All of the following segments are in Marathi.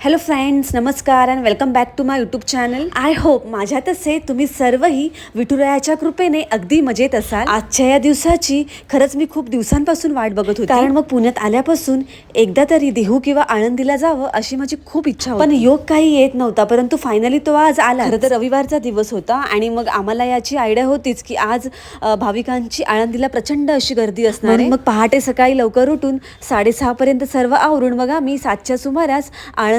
हॅलो फ्रेंड्स नमस्कार and welcome back to my YouTube channel I hope माझ्या तसे तुम्ही सर्वही विठुरायाच्या कृपेने अगदी मजेत असाल. आजच्या या दिवसाची खरंच मी खूप दिवसांपासून वाट बघत होती. कारण मग पुण्यात आल्यापासून एकदा तरी देहू किंवा आळंदीला जावं अशी माझी खूप इच्छा होती. पण योग काही येत नव्हता परंतु फायनली तो आज आला. खरं तर रविवारचा दिवस होता आणि मग आम्हाला याची आयडिया होतीच की आज भाविकांची आळंदीला प्रचंड अशी गर्दी असणार आहे. मग पहाटे सकाळी लवकर उठून साडेसहापर्यंत सर्व आवरून बघा मी सातच्या सुमारास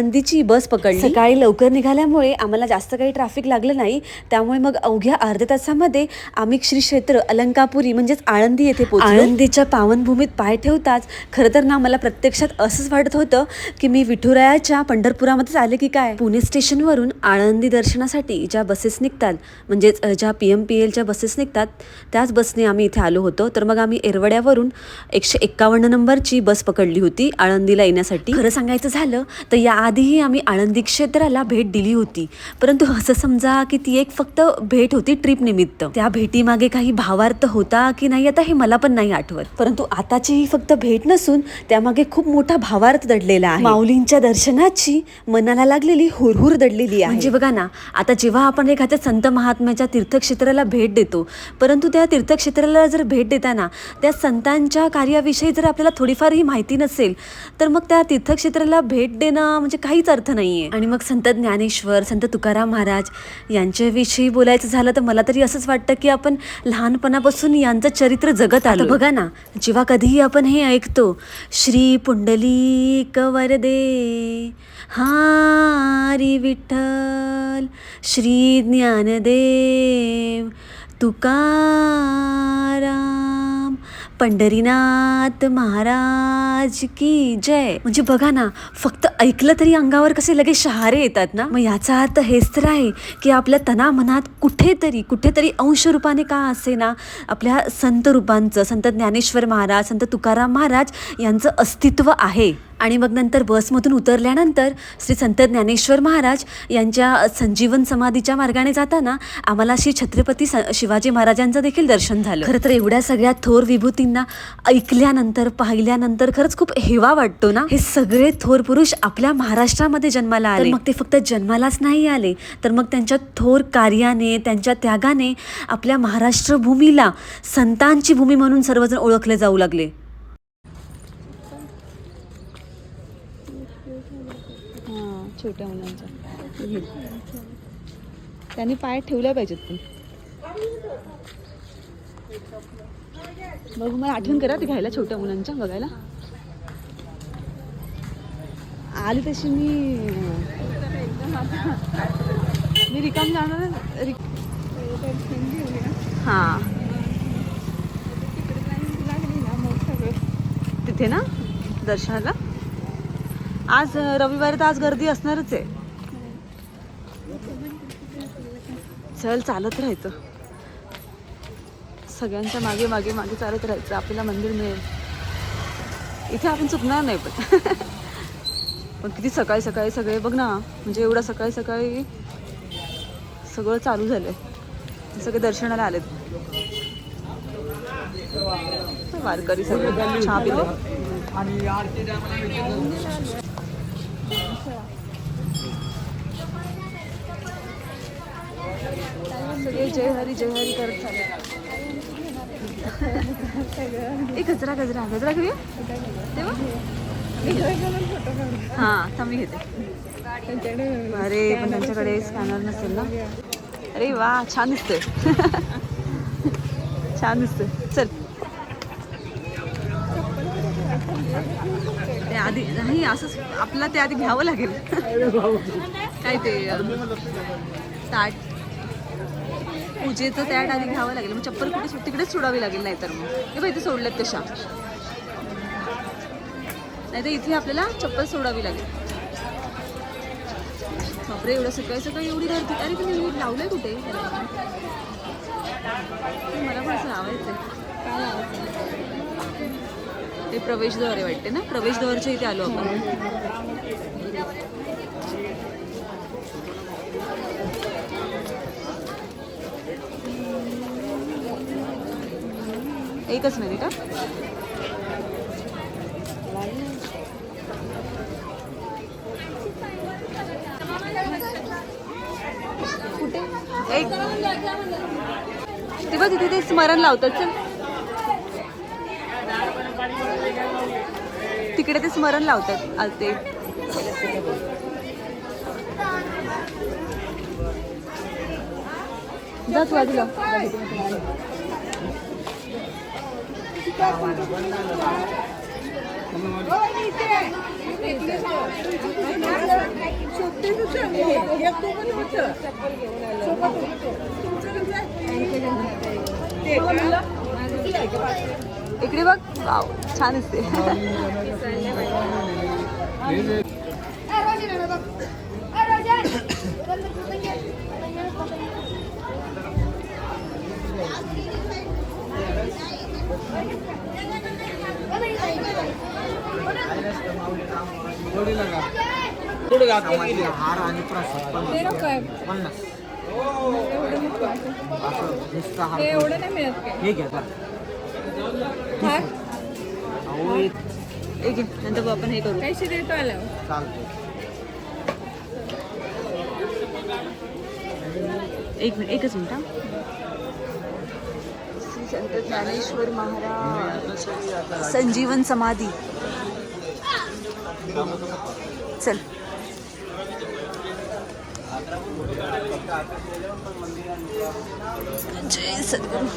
आळंदीची बस पकडली. सकाळी लवकर निघाल्यामुळे आम्हाला जास्त काही ट्रॅफिक लागलं नाही. त्यामुळे मग अवघ्या अर्ध्या तासामध्ये आम्ही श्री क्षेत्र अलंकापुरी म्हणजेच आळंदी येथे पोहोचलो. आळंदीच्या पावनभूमीत पाय ठेवताच खरं तर ना मला प्रत्यक्षात असंच वाटत होतं की मी विठुरायाच्या पंढरपुरामध्येच आले की काय? पुणे स्टेशनवरून आळंदी दर्शनासाठी ज्या बसेस निघतात म्हणजेच ज्या पी एम पी एलच्या बसेस निघतात त्याच बसने आम्ही इथे आलो होतो. तर मग आम्ही एरवड्यावरून एकशे एक्कावन्न नंबरची बस पकडली होती आळंदीला येण्यासाठी. खरं सांगायचं झालं तर आधीही आम्ही आळंदी क्षेत्राला भेट दिली होती. परंतु असं समजा की ती एक फक्त भेट होती ट्रिप निमित्त. त्या भेटीमागे काही भावार्थ होता की नाही आता हे मला पण नाही आठवत. परंतु आताची ही फक्त भेट नसून त्यामागे खूप मोठा भावार्थ दडलेला आहे. माऊलींच्या दर्शनाची मनाला लागलेली हुरहुर दडलेली आहे. म्हणजे बघा ना आता जेव्हा आपण एखाद्या संत महात्म्याच्या तीर्थक्षेत्राला भेट देतो परंतु त्या तीर्थक्षेत्राला जर भेट देताना त्या संतांच्या कार्याविषयी जर आपल्याला थोडीफार ही माहिती नसेल तर मग त्या तीर्थक्षेत्राला भेट देणं म्हणजे काहीच अर्थ नाही आहे आणि मग संत ज्ञानेश्वर संत तुकाराम महाराज यांच्याविषयी बोलायचं झालं तर मला तरी असंच वाटतं की आपण लहानपणापासून यांचं चरित्र जगत आलं. बघा ना जेव्हा कधीही आपण हे ऐकतो श्री पुंडलिक वरदे हारी विठ्ठल श्री ज्ञानदेव तुकाराम पंढरीनाथ महाराज की जय. म्हणजे बघा ना फक्त ऐकलं तरी अंगावर कसे लगेच शहारे येतात ना? मग याचा अर्थ हेच तर आहे की आपल्या तना मनात कुठेतरी कुठेतरी अंश रूपाने का असे ना आपल्या संत रूपांचं संत ज्ञानेश्वर महाराज संत तुकाराम महाराज यांचं अस्तित्व आहे. आणि मग नंतर बसमधून उतरल्यानंतर श्री संत ज्ञानेश्वर महाराज यांच्या संजीवन समाधीच्या मार्गाने जाताना आम्हाला श्री छत्रपती शिवाजी महाराजांचं देखील दर्शन झालं. खरं तर एवढ्या सगळ्या थोर विभूतींना ऐकल्यानंतर पाहिल्यानंतर खरंच खूप हेवा वाटतो ना? हे सगळे थोर पुरुष आपल्या महाराष्ट्रामध्ये जन्माला आले. मग ते फक्त जन्मालाच नाही आले. तर मग त्यांच्या थोर कार्याने त्यांच्या त्यागाने आपल्या महाराष्ट्र भूमीला संतांची भूमी म्हणून सर्वजण ओळखले जाऊ लागले हां छोट्या मुलांच्या त्यांनी पाय ठेवल्या पाहिजेत पण. बघू मला आठवण करा ते घ्यायला छोट्या मुलांच्या बघायला. आली तशी मी मी रिकाम जाणार रिक हां. तिथे ना दर्शनाला? आज रविवारी तर आज गर्दी असणारच आहे. चल चालत राहायचं. सगळ्यांच्या मागे मागे मागे चालत राहायचं. आपल्याला मंदिर मिळेल. इथे आपण चुकणार नाही पण. पण किती सकाळी सकाळी सगळे बघ ना. म्हणजे एवढा सकाळी सकाळी सगळं चालू झालंय. सगळे दर्शनाला आलेत. वारकरी सगळे चहा पिले. सगळे जय हरी जय हरी करत चालले. ए गजरा गजरा गजरा घेऊया? तेव्हा हा थांबी मी घेते. अरे पण त्यांच्याकडे स्कॅनर नसेल ना? अरे वा छान दिसतंय. छान दिसतंय. चल. ते आधी नाही असंच आपल्याला ते आधी घ्यावं लागेल. काय ते ताट. पूजेचं त्या टायमिंग घ्यावं लागेल. मग चप्पल कुठे तिकडेच सोडावी लागेल नाहीतर मग. हे बाई सोडलेत सोडल्यात तशा नाही तर इथे आपल्याला चप्पल सोडावी लागेल. बापरे एवढं सकाळी सकाळी एवढी गर्दी. अरे तुम्ही नीट लावलंय कुठे? मला पण असं लावायचं ते प्रवेशद्वार आहे वाटते ना? प्रवेशद्वारच्या इथे आलो आपण. एकच नाही का ते बघ तिथे ते स्मरण लावतात चल. तिकडे ते स्मरण लावतात आज ते. जात बाजूला. इकडे बघ. वाव छान दिसते. हार आणि पन्नास एवढं नाही हार हे घ्या अहो, एक नंतर आपण हे करू चालतंय एक मिनिट एकच मिनिट संत ज्ञानेश्वर महाराज संजीवन समाधी. चल. जय सद्गुरू.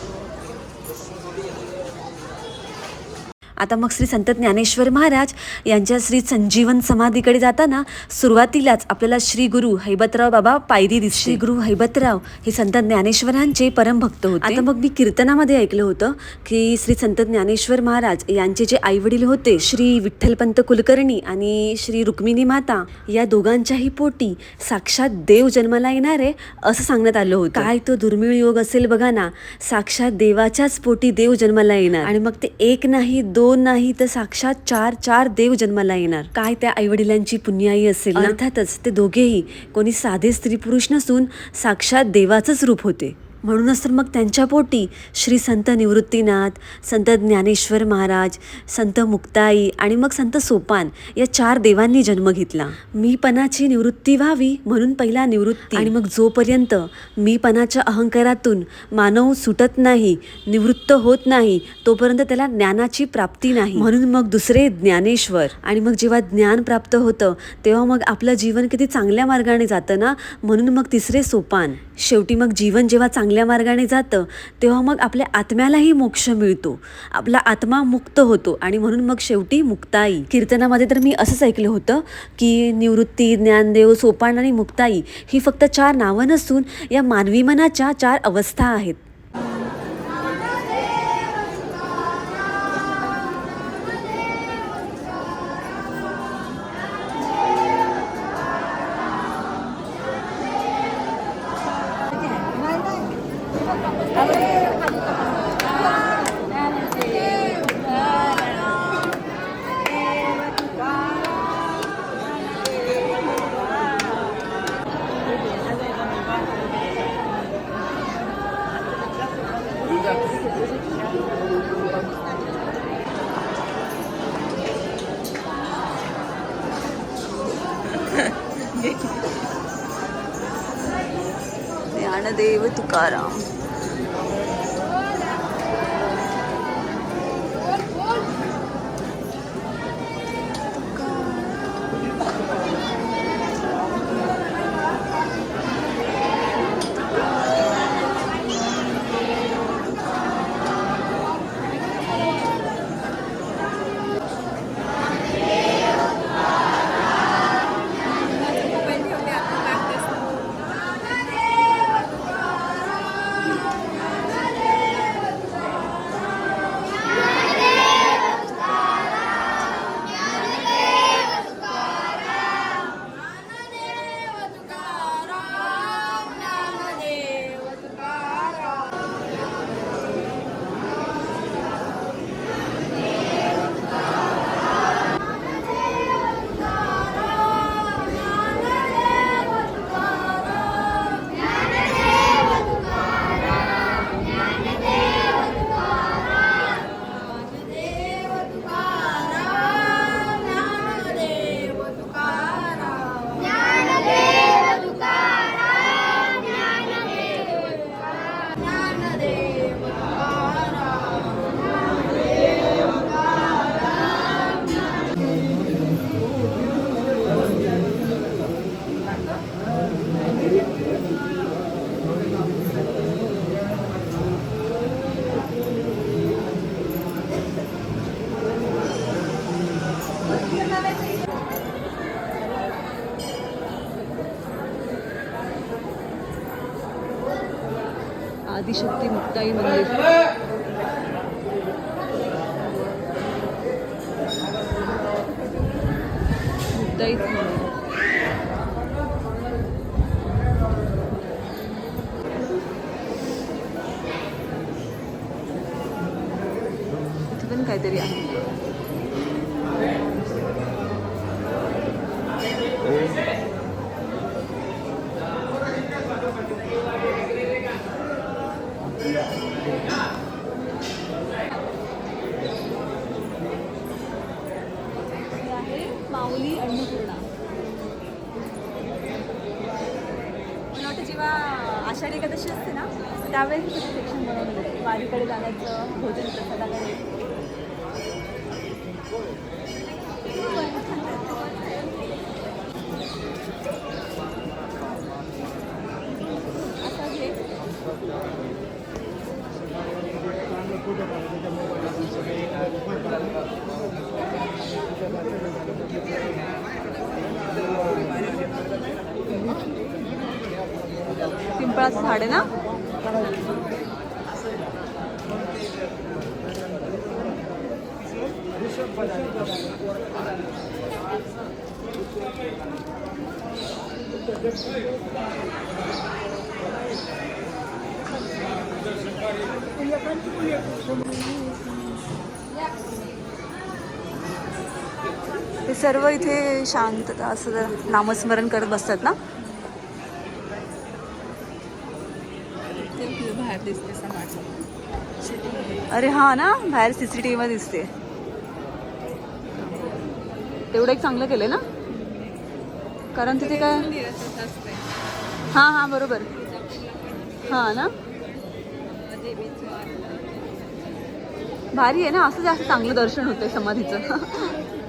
आता मग श्री संत ज्ञानेश्वर महाराज यांच्या श्री संजीवन समाधीकडे जाताना सुरुवातीलाच आपल्याला श्री गुरु हैबतराव बाबा पायरी दिसते. श्री गुरु हैबतराव हे संत ज्ञानेश्वरांचे परमभक्त होते. आता मग मी कीर्तनामध्ये ऐकलं होतं की श्री संत ज्ञानेश्वर महाराज यांचे जे आई वडील होते श्री विठ्ठलपंत कुलकर्णी आणि श्री रुक्मिणी माता या दोघांच्याही पोटी साक्षात देव जन्माला येणारे असं सांगण्यात आलं होतं. काय तो दुर्मिळ योग असेल बघा ना साक्षात देवाच्याच पोटी देव जन्माला येणार. आणि मग ते एक नाही दोन नाही तर साक्षात चार चार देव जन्माला येणार. काय त्या आईवडिलांची पुण्याई असेल अर्थातच ते दोघेही कोणी साधे स्त्री पुरुष नसून साक्षात देवाचंच रूप होते. म्हणूनच तर मग त्यांच्या पोटी श्री संत निवृत्तीनाथ संत ज्ञानेश्वर महाराज संत मुक्ताई आणि मग संत सोपान या चार देवांनी जन्म घेतला. मीपणाची निवृत्ती व्हावी म्हणून पहिला निवृत्ती. आणि मग जोपर्यंत मीपणाच्या अहंकारातून मानव सुटत नाही निवृत्त होत नाही तोपर्यंत त्याला ज्ञानाची प्राप्ती नाही. म्हणून मग दुसरे ज्ञानेश्वर. आणि मग जेव्हा ज्ञान प्राप्त होतं तेव्हा मग आपलं जीवन किती चांगल्या मार्गाने जातं ना? म्हणून मग तिसरे सोपान. शेवटी मग जीवन जेव्हा चांगलं चांगल्या मार्गाने जातं तेव्हा मग आपल्या आत्म्यालाही मोक्ष मिळतो. आपला आत्मा मुक्त होतो आणि म्हणून मग शेवटी मुक्ताई. कीर्तनामध्ये तर मी असंच ऐकलं होतं की निवृत्ती ज्ञानदेव सोपान आणि मुक्ताई ही फक्त चार नावं नसून या मानवी मनाच्या चार अवस्था आहेत. तुकाराम. आदिशक्ती मुक्ताई मंदिर मुक्ताई मंदिर इथे पण काहीतरी आहे माऊली अन्नपूर्णा मला वाटतं जेव्हा आषाढी एकादशी असते ना त्यावेळेस सेक्शन बनवलं वारीकडे जाण्याचं भोजन प्रसादाकडे आता जे पिंपळाचं झाड आहे ना? ते सर्व इथे शांतता असं नामस्मरण करत बसतात ना? बाहेर दिसते समाज अरे हा ना बाहेर सी सी टी व्हीमध्ये दिसते. तेवढं एक चांगलं केलं ना? कारण तिथे काय? हां हां बरोबर. हां ना? भारी आहे ना असं जास्त चांगलं दर्शन होतंय समाधीचं.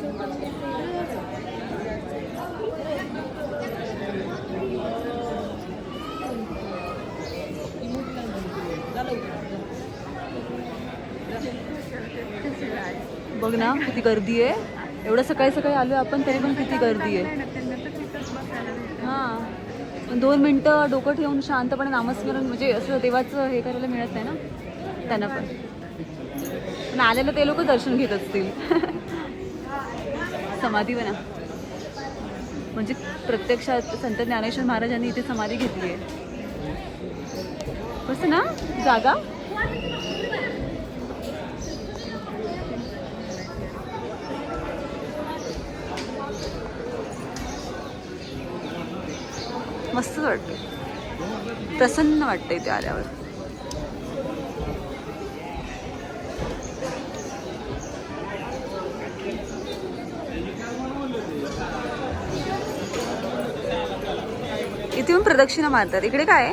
बघ ना किती गर्दी आहे. एवढं सकाळी सकाळी आलो आपण तरी पण किती गर्दी आहे. हां. पण दोन मिनटं डोकं ठेवून शांतपणे नामस्मरण म्हणजे असं देवाचं हे करायला मिळत नाही ना त्यांना पण. पण आलेलं ते लोक दर्शन घेत असतील. समाधी बना. म्हणजे प्रत्यक्षात संत ज्ञानेश्वर महाराजांनी इथे समाधी घेतली आहे. कसं ना जागा? मस्त वाटतं प्रसन्न वाटतंय इथे आल्यावर. इथे पण प्रदक्षिणा मारतात. इकडे काय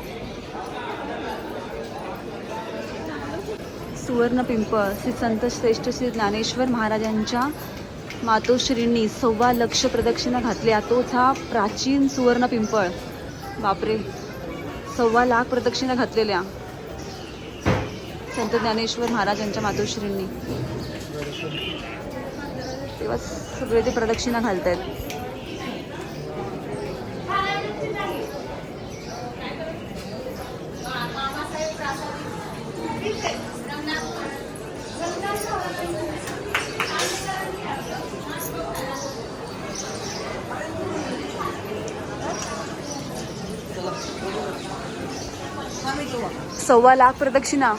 सुवर्ण पिंप. श्री संत श्रेष्ठ श्री ज्ञानेश्वर महाराजांच्या मातोश्रींनी सव्वा लक्ष प्रदक्षिणा घातल्या तोच हा प्राचीन सुवर्ण पिंपळ. बापरे. सव्वा लाख प्रदक्षिणा घातलेल्या संत ज्ञानेश्वर महाराजांच्या मातोश्रींनी. तेव्हा सगळे ते प्रदक्षिणा घालत आहेत सव्वा लाख प्रदक्षिणा.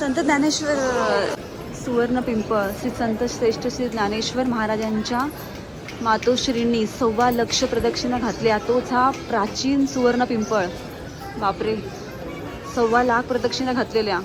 संत ज्ञानेश्वर सुवर्ण पिंपळ श्री संत श्रेष्ठ श्री ज्ञानेश्वर महाराजांच्या मातोश्रींनी सव्वा लक्ष प्रदक्षिणा घातल्या. तोच हा प्राचीन सुवर्ण पिंपळ. बापरे. सव्वा लाख प्रदक्षिणा घातलेल्या.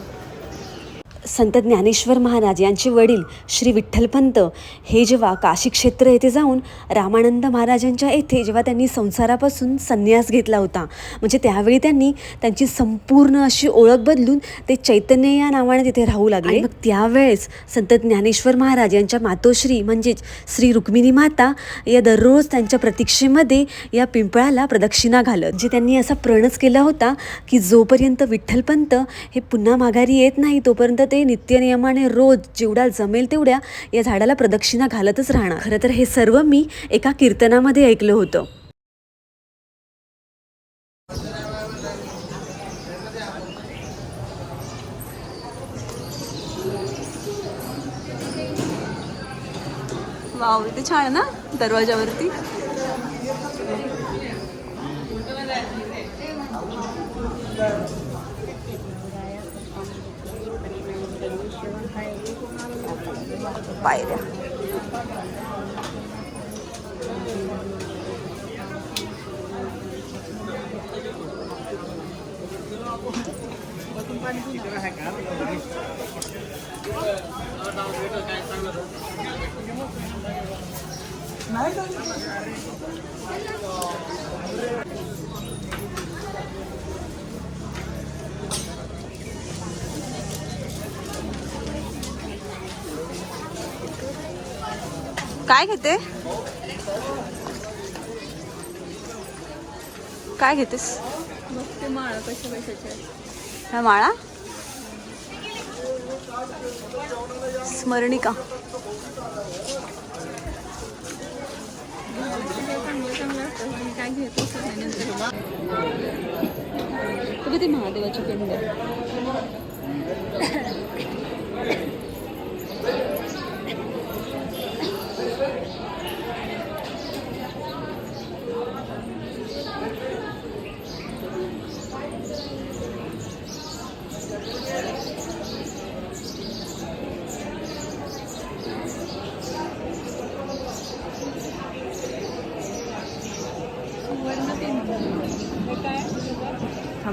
संत ज्ञानेश्वर महाराज यांचे वडील श्री विठ्ठलपंत हे जेव्हा काशी क्षेत्र येथे जाऊन रामानंद महाराजांच्या येथे जेव्हा त्यांनी संसारापासून संन्यास घेतला होता म्हणजे त्यावेळी त्यांनी त्यांची संपूर्ण अशी ओळख बदलून ते चैतन्य या नावाने तिथे राहू लागले. मग त्यावेळेस संत ज्ञानेश्वर महाराज यांच्या मातोश्री म्हणजेच श्री रुक्मिणी माता या दररोज त्यांच्या प्रतीक्षेमध्ये या पिंपळाला प्रदक्षिणा घालत. जे त्यांनी असा प्रणच केला होता की जोपर्यंत विठ्ठलपंत हे पुन्हा माघारी येत नाही तोपर्यंत ते ते नित्यनियमाने रोज जेवढ्या जमेल तेवढ्या या झाडाला प्रदक्षिणा घालतच राहणार. खरं तर हे सर्व मी एका कीर्तनामध्ये ऐकलं होतं. वाव इथे छान आहे ना दरवाजावरती? বাইরে नाही काय घेते? काय घेतेस? माळ कशा ह्या माळा? स्मरणिका. काय घेत किती महादेवाची पिंड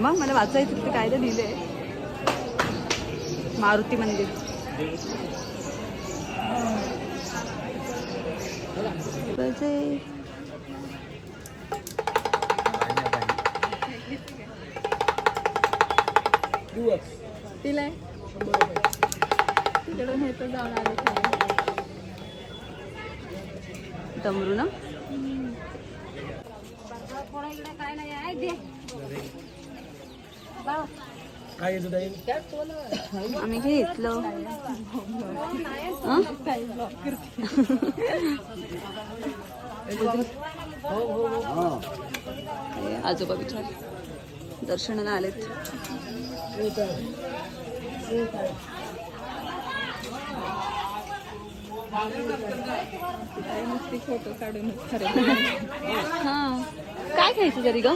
थांबा मला वाचायचं तिथे काय ते लिहिलंय. मारुती मंदिर. बजे. तिला तिकडून हे तर जाऊन आले डमरू ना. काय येतो ताई? आम्ही घेतलं आजोबा विचार दर्शनाला आलेत. काय फोटो काढून हा. काय खायचं तरी ग?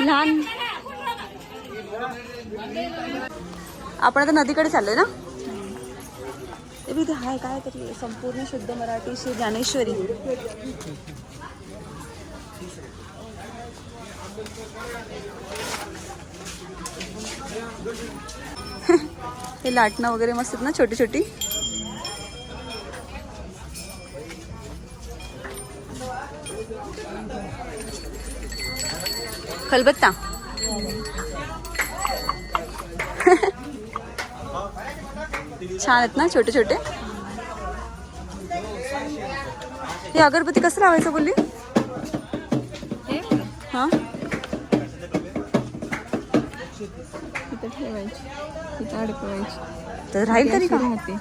लहान आपण आता नदीकडे चाललोय ना? ते बी इथे हाय काय तरी संपूर्ण शुद्ध मराठी श्री ज्ञानेश्वरी. हे लाटणं वगैरे मस्त आहेत ना छोटी छोटी खलबत्ता. छान आहेत ना छोटे छोटे? हे अगरबत्ती कसं लावायचं बोलली? हा? तिथं ठेवायची तिथं अडकवायची. तर राहील तरी का? राहते.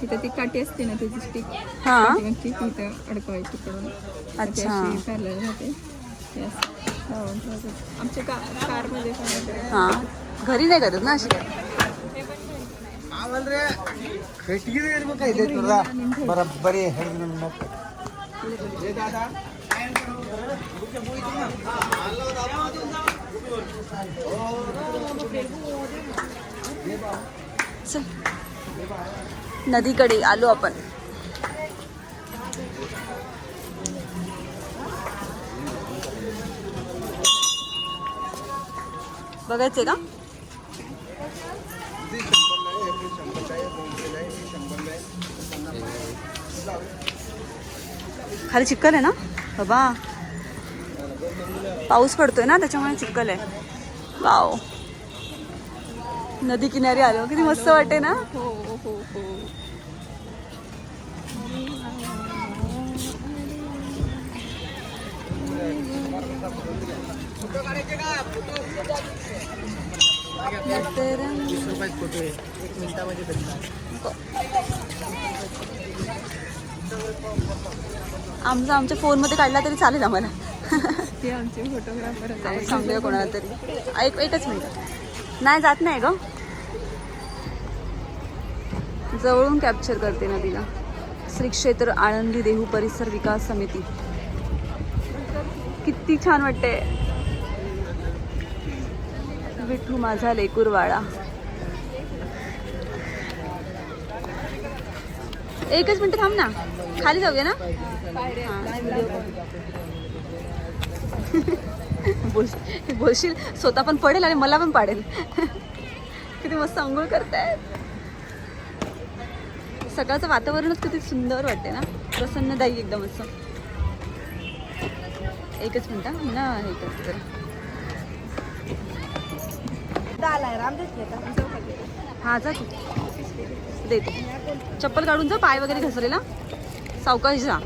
तिथं ती काठी असते ना त्याची स्टिक हा. ती तिथं अडकवायची पडून अच्छा. पॅरल राहते. आमच्या कारमध्ये हा. घरी नाही करत ना अशी? बरोबर चल नदीकडे आलो आपण बघायचंय का खाली चिक्कल आहे ना? बाबा. पाऊस पडतोय ना त्याच्यामुळे चिक्कल आहे. वाव. नदी किनारी आलो. किती मस्त वाटते ना? हो हो हो फोटो आहे आमचा आमच्या फोनमध्ये काढला तरी चालेल आम्हाला. ते आमचे फोटोग्राफरच आपण सांगूया कोणाला तरी. एक एकच मिनिट. नाही जात नाही ग. जवळून कॅप्चर करते नदीला. श्री क्षेत्र आळंदी देहू परिसर विकास समिती. किती छान वाटते विठू माझा लेकूरवाळा एकच मिनिट थांब ना. खाली जाऊया ना? बोल बोलशील स्वतः पण पडेल आणि मला पण पाडेल. किती मस्त आंघोळ करताय सकाळचं वातावरणच किती सुंदर वाटते ना? प्रसन्नदायी एकदम असं. एकच मिनिट ना हे करते तर हा जा देते. चप्पल काढून जा पाय वगैरे घसरेला सावकाश जा.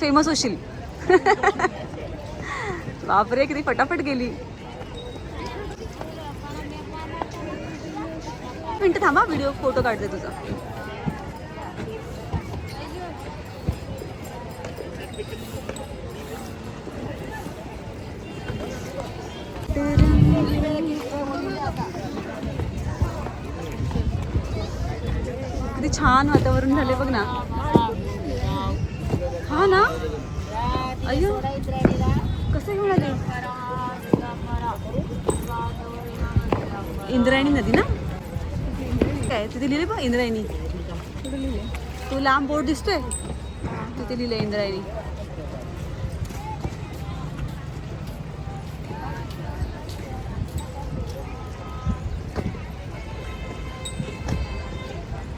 फेमस होशील. बापरे किती फटाफट गेली. मिनटं थांबा व्हिडिओ फोटो काढते तुझा. किती छान वातावरण झाले बघ ना. हा ना? अयो कसं घेऊन आले? इंद्रायणी नदी ना? काय तिथे लिहिले बघ इंद्रायणी. तू लांब बोर्ड दिसतोय? तिथे लिहिलं इंद्रायणी.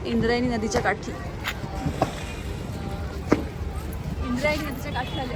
इंद्रायणी नदीच्या काठी. इंद्रायणी नदीच्या काठी आले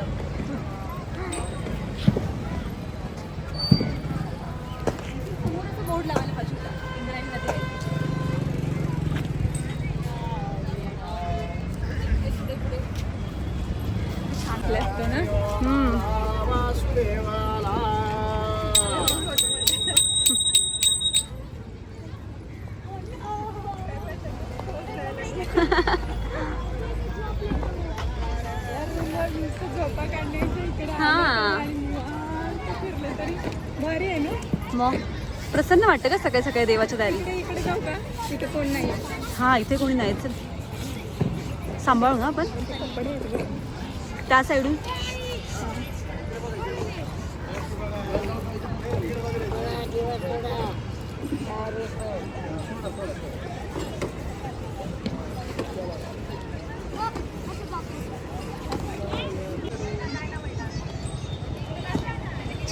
प्रसन्न वाटतं का सकाळी सकाळी देवाच्या दारी इकडे इकडे जाऊ का? इथे कोण नाही हा इथे कोणी नाही चल सांभाळू ना आपण. त्या साईडून.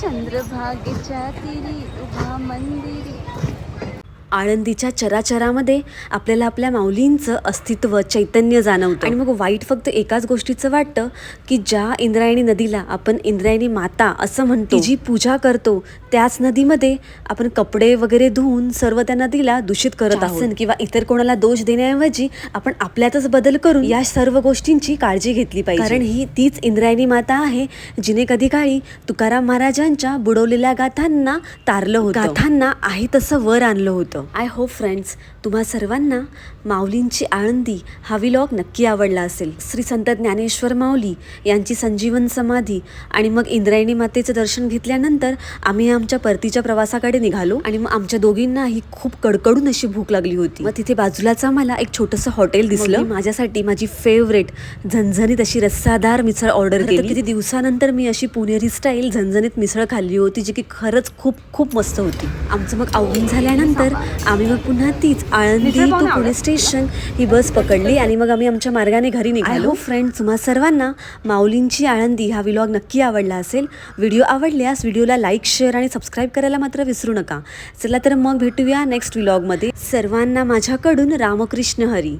चंद्रभागेच्या तिरी उभा मंदिरी. आळंदीच्या चराचरामध्ये आपल्याला आपल्या माऊलींचं अस्तित्व चैतन्य जाणवतं. आणि मग वाईट फक्त एकाच गोष्टीचं वाटतं की ज्या इंद्रायणी नदीला आपण इंद्रायणी माता असं म्हणतो जी पूजा करतो त्याच नदीमध्ये आपण कपडे वगैरे धुवून सर्व त्या नदीला दूषित करत आहोत. किंवा इतर कोणाला दोष देण्याऐवजी आपण आपल्यातच बदल करून या सर्व गोष्टींची काळजी घेतली पाहिजे. कारण ही तीच इंद्रायणी माता आहे जिने कधी काळी तुकाराम महाराजांच्या बुडवलेल्या गाथांना तारलं होतं. गाथांना आहे तसं वर आणलं होतं. आय होप फ्रेंड्स तुम्हा सर्वांना माऊलींची आळंदी हा विलॉग नक्की आवडला असेल. श्री संत ज्ञानेश्वर माऊली यांची संजीवन समाधी आणि मग इंद्रायणी मातेचं दर्शन घेतल्यानंतर आम्ही आमच्या परतीच्या प्रवासाकडे निघालो आणि मग आमच्या दोघींनाही खूप कडकडून अशी भूक लागली होती. मग तिथे बाजूलाच आम्हाला एक छोटंसं हॉटेल दिसलं. माझ्यासाठी माझी फेवरेट झणझणीत अशी रस्सादार मिसळ ऑर्डर केली. किती दिवसानंतर मी अशी पुणेरी स्टाईल झणझणीत मिसळ खाल्ली होती जी की खरंच खूप खूप मस्त होती. आमचं मग आवडून झाल्यानंतर आम्ही मग पुन्हा तीच आळंदी टू पुणे. स्टेशन ही बस पकडली आणि मग आम्ही आमच्या मार्गाने घरी निघालो. फ्रेंड तुम्हा सर्वांना माऊलींची आळंदी हा व्लॉग नक्की आवडला असेल. व्हिडिओ आवडल्यास व्हिडिओला लाईक शेअर आणि सबस्क्राईब करायला मात्र विसरू नका. चला तर मग भेटूया नेक्स्ट व्लॉगमध्ये सर्वांना माझ्याकडून रामकृष्ण हरी.